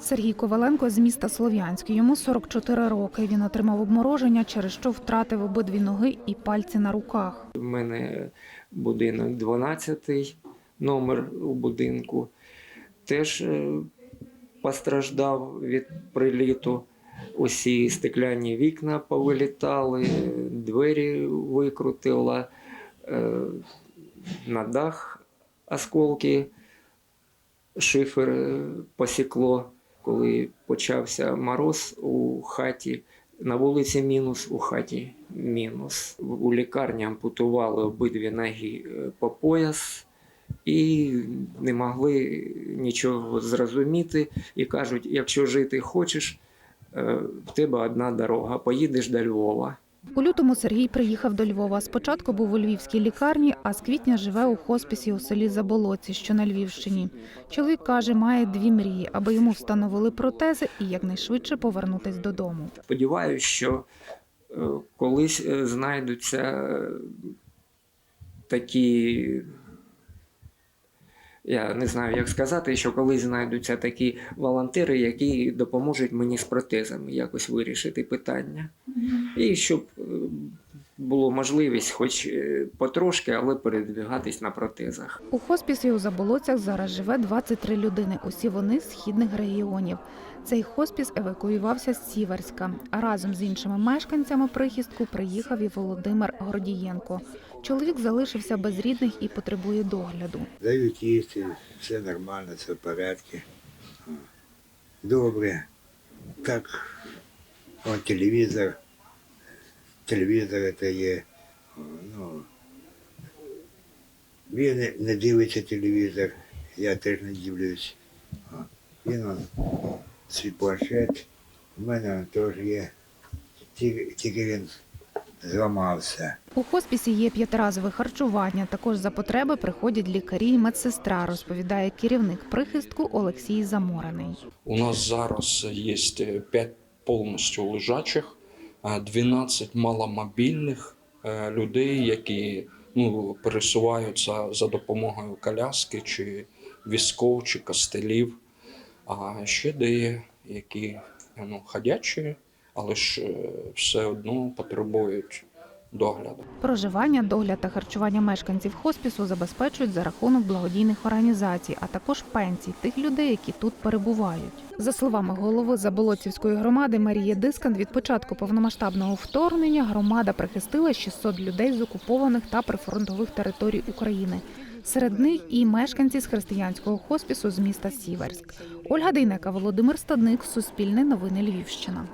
Сергій Коваленко з міста Слов'янськ. Йому 44 роки. Він отримав обмороження, через що втратив обидві ноги і пальці на руках. У мене будинок 12-й, номер у будинку. Теж е, постраждав від приліту. Усі стекляні вікна повилітали, двері викрутило, е, на дах осколки, шифер е, посікло, коли почався мороз у хаті. На вулиці мінус, у хаті мінус. У лікарні ампутували обидві ноги е, по пояс і не могли нічого зрозуміти. І кажуть, якщо жити хочеш, е, в тебе одна дорога, поїдеш до Львова. У лютому Сергій приїхав до Львова. Спочатку був у львівській лікарні, а з квітня живе у хоспісі у селі Заболоці, що на Львівщині. Чоловік каже, має дві мрії, аби йому встановили протези і якнайшвидше повернутись додому. Сподіваюся, що е, колись е, знайдуться е, такі. Я не знаю, як сказати, що колись знайдуться такі волонтери, які допоможуть мені з протезами якось вирішити питання. І щоб е, було можливість, хоч е, потрошки, але передвигатись на протезах. У хоспісі у Заболоцях зараз живе 23 людини. Усі вони з східних регіонів. Цей хоспіс евакуювався з Сіверська. А разом з іншими мешканцями прихистку приїхав і Володимир Гордієнко. Чоловік залишився без рідних і потребує догляду. Дають їсти, все нормально, все в порядку. Добре. Так, он телевізор. Телевізор це є. Ну, він не, не дивиться телевізор, я теж не дивлюсь. Він он, свій планшет, у мене теж є. Тільки, тільки він зламався. У хоспісі є п'ятиразове харчування. Також за потреби приходять лікарі і медсестра, розповідає керівник прихистку Олексій Заморений. У нас зараз є 5 повністю лежачих, 12 маломобільних е, людей, які ну, пересуваються за допомогою коляски чи візков, чи костелів. А ще деякі ну, ходячі, але ж е, все одно потребують догляду. Проживання, догляд та харчування мешканців хоспісу забезпечують за рахунок благодійних організацій, а також пенсій тих людей, які тут перебувають. За словами голови Заболоцівської громади Марії Дискан, від початку повномасштабного вторгнення громада прихистила 600 людей з окупованих та прифронтових територій України. Серед них і мешканці з християнського хоспісу з міста Сіверськ. Ольга Дейнека, Володимир Стадник, Суспільне новини Львівщина.